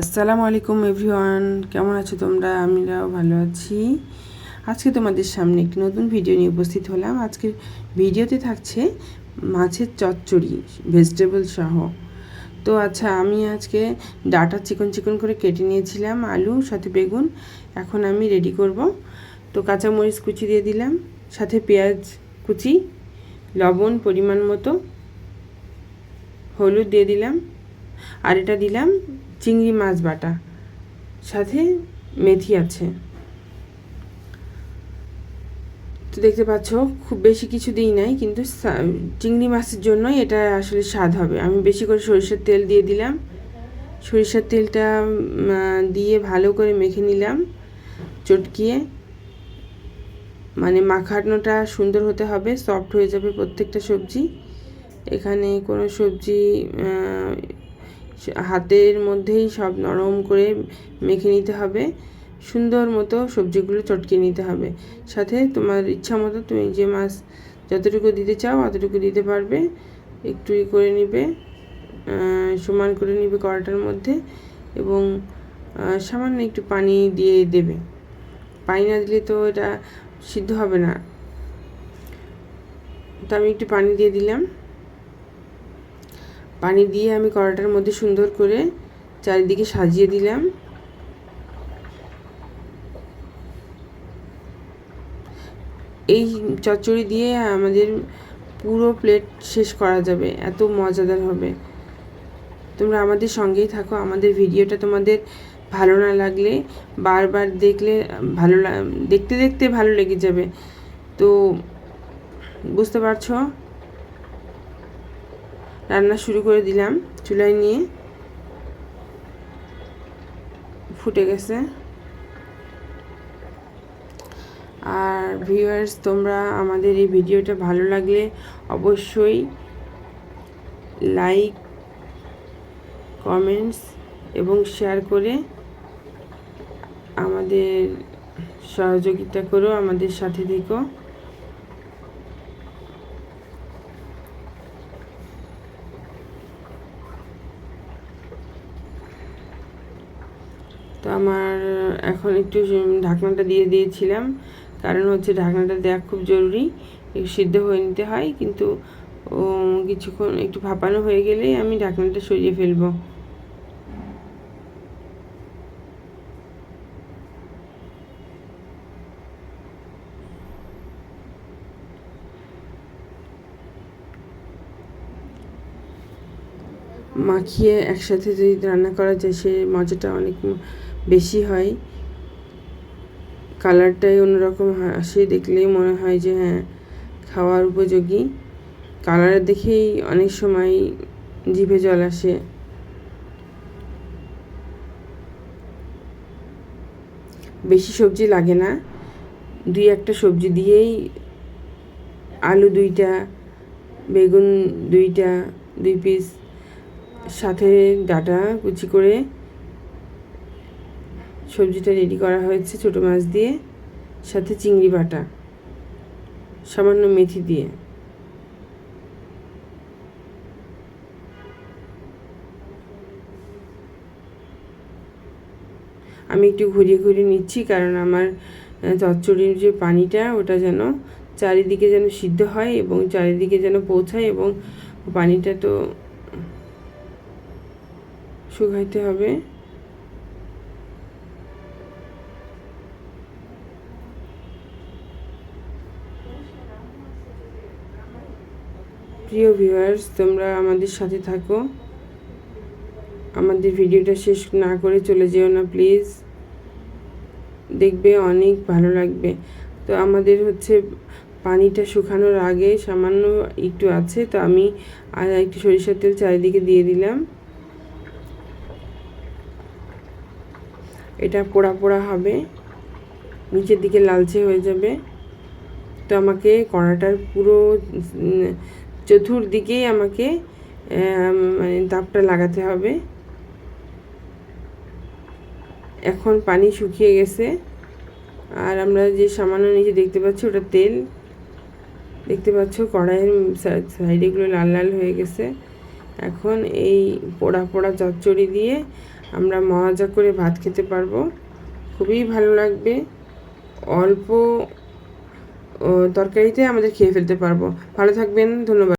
আসসালামু আলাইকুম এভরিওয়ান, কেমন আছো তোমরা? আমিরাও ভালো আছি। আজকে তোমাদের সামনে একটি নতুন ভিডিও নিয়ে উপস্থিত হলাম। আজকের ভিডিওতে থাকছে মাছের চচ্চড়ি ভেজিটেবল সহ। তো আচ্ছা আমি আজকে ডাটা চিকন চিকন করে কেটে নিয়েছিলাম, আলু, সাথে বেগুন। এখন আমি রেডি করব। তো কাঁচামরিচ কুচি দিয়ে দিলাম, সাথে পেঁয়াজ কুচি, লবণ পরিমাণ মতো, হলুদ দিয়ে দিলাম, আর এটা দিলাম চিংড়ি মাছ বাটা। সাথে মেথি আছে। তো দেখতে পাচ্ছ, খুব বেশি কিছু দিই নাই, কিন্তু চিংড়ি মাছের জন্যই এটা আসলে স্বাদ হবে। আমি বেশি করে সরিষার তেল দিয়ে দিলাম। সরিষার তেলটা দিয়ে ভালো করে মেখে নিলাম। চটকিয়ে। মানে মাখানোটা সুন্দর হতে হবে, সফট হয়ে যাবে প্রত্যেকটা সবজি। এখানে কোনো সবজি হাতের মধ্যেই সব নরম করে মেখে নিতে হবে। সুন্দর মতো সবজিগুলো চটকে নিতে হবে। সাথে তোমার ইচ্ছা মতো তুমি যে মাছ যতটুকু দিতে চাও অতটুকু দিতে পারবে। একটু করে নিবে সমান করে নিবে কড়াটার মধ্যে এবং সামান্য একটু পানি দিয়ে দেবে। পানি না দিলে তো এটা সিদ্ধ হবে না। তো আমি একটু পানি দিয়ে দিলাম। পানি দিয়ে আমি কড়াটার মধ্যে সুন্দর করে চারিদিকে সাজিয়ে দিলাম। এই চচ্চড়ি দিয়ে আমাদের পুরো প্লেট শেষ করা যাবে, এত মজাদার হবে। তোমরা আমাদের সঙ্গেই থাকো, আমাদের ভিডিওটা তোমাদের ভালো না লাগলে, বারবার দেখলে ভালো দেখতে দেখতে ভালো লেগে যাবে। তো, বুঝতে পারছ? রান্না শুরু করে দিলাম। চুলায় নিয়ে ফুটে গেছে। আর ভিউয়ার্স তোমরা আমাদের এই ভিডিওটা ভালো লাগলে অবশ্যই লাইক কমেন্টস এবং শেয়ার করে আমাদের সহযোগিতা করো, আমাদের সাথে থেকো। তো আমার, এখন একটু ঢাকনাটা দিয়ে দিয়েছিলাম। কারণ হচ্ছে ঢাকনাটা দেওয়া খুব জরুরি। সিদ্ধ হয়ে নিতে হয়, কিন্তু কিছুক্ষণ একটু ভাপানো হয়ে গেলেই আমি ঢাকনাটা সরিয়ে ফেলব। মাখিয়ে একসাথে যদি রান্না করা যায়, সে মজাটা অনেক বেশি হয়। কালারটাই অন্যরকম আসে দেখলেই মনে হয় যে হ্যাঁ খাওয়ার উপযোগী। কালার দেখেই অনেক সময় জিভে জল আসে। বেশি সবজি লাগে না। দুই একটা সবজি দিয়েই আলু দুইটা, বেগুন দুইটা, দুই পিস সাথে ডাটা কুচি করে সবজিটা রেডি করা হয়েছে ছোটো মাছ দিয়ে, সাথে চিংড়ি বাটা, সামান্য মেথি দিয়ে। আমি একটু ঘুরিয়ে ঘুরিয়ে নিচ্ছি কারণ আমার চচ্চড়ির যে পানিটা, ওটা যেন চারিদিকে যেন সিদ্ধ হয় এবং চারিদিকে যেন পৌঁছায় এবং পানিটা তো শুকাইতে হবে। প্রিয় ভিউয়ার্স তোমরা আমাদের সাথে থাকো। আমাদের ভিডিওটা শেষ না করে চলে যেও না প্লিজ দেখবে অনেক ভালো লাগবে। তো আমাদের হচ্ছে পানিটা শুকানোর আগে সামান্য একটু আছে, তো আমি আর একটু সরিষার তেল চারিদিকে দিয়ে দিলাম। এটা পোড়া পোড়া হবে, নিচের দিকে লালচে হয়ে যাবে। তো আমাকে কড়াটার পুরো চতুর্দিকেই আমাকে মানে তাপটা লাগাতে হবে। এখন পানি শুকিয়ে গেছে। আর আমরা যে সামান্য নিচে দেখতে পাচ্ছি ওটা তেল। দেখতে পাচ্ছ কড়াইয়ের সাইডেগুলো লাল লাল হয়ে গেছে। এখন এই পোড়া পোড়া চচ্চড়ি দিয়ে আমরা মজা করে ভাত খেতে পারব। খুবই ভালো লাগবে। অল্প তরকারিতে আমাদের খেয়ে ফেলতে পারব। ভালো থাকবেন, ধন্যবাদ।